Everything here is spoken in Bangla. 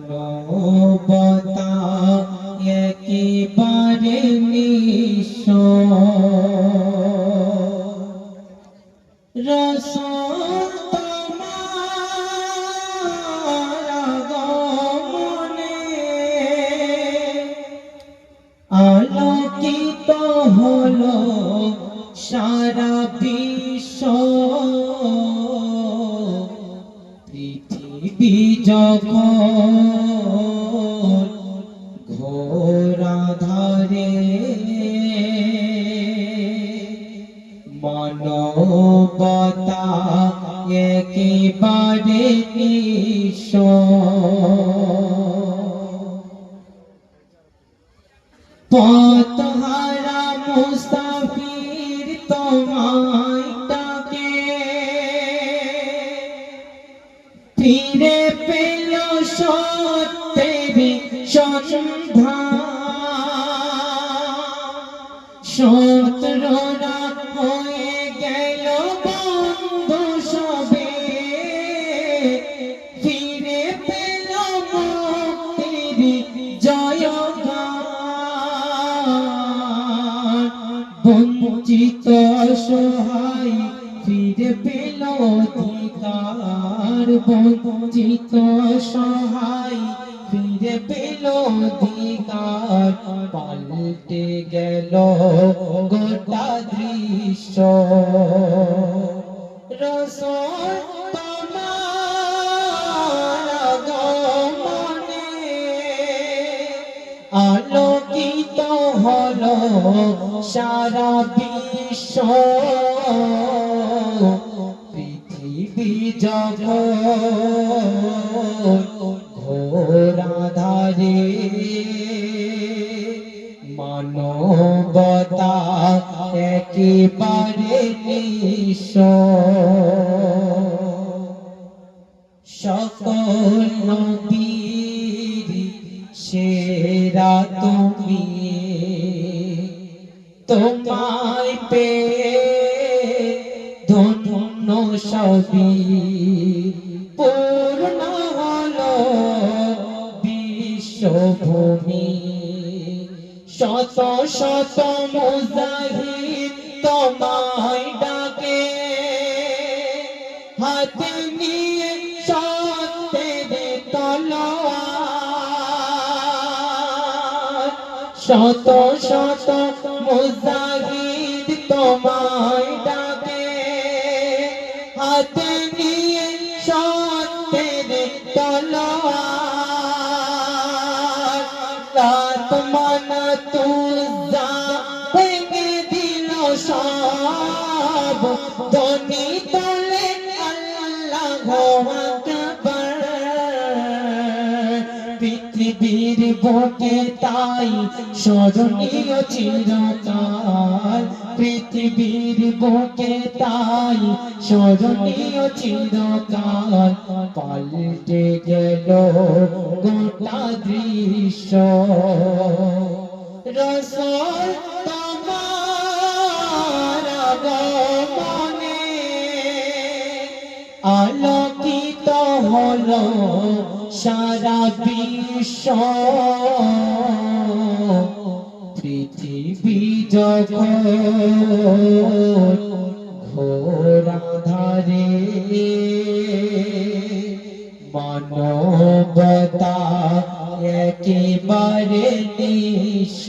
মানবতা একেবারে তোমার আগমনে আলোকিত হলো যখন ঘোরা ধরে মানবতা একেবারে নিঃস্ব। পথহারা সন্ধ্যা শত্রুরা হয়ে গেল বন্ধু সবে। ফিরে পেল মুক্তির জয়গান বঞ্চিত অসহায় ফিরে পেল অধিকার। বঞ্চিত অসহায় ফিরে পেল অধিকার পাল্টে গেল গোটা দৃশ্য। আগমনে আলোকিত হলো সারা বিশ্ব। পৃথিবী জগৎ মানবতা একেবারে নিঃস্ব। সকল নবীর সেরা তুমি। তোমায় পে ধন্য সবই। পূর্ণ হলো বিশ্বভূমি। শত শত মুজাহিদ তোমায় ডাকে। হাতে নিয়ে সত্যের তলোয়ার। শত শত মুজাহিদ তোমায় ডাকে। হাতে নিয়ে সত্যের তলোয়ার। সব তলে আল্লাহ পৃথিবীর বুকে তাই স্মরণীয় চিরকাল, পৃথিবীর বুকে তাই স্মরণীয় চিরকাল, পাল্টে গেল গোটা দৃশ্য। রসল তোমার আগমনে আলোকিত হলো সারা বিশ্ব। পৃথিবী জগৎ ঘোরা ধারে মানবতা একেবারে নিঃস্ব।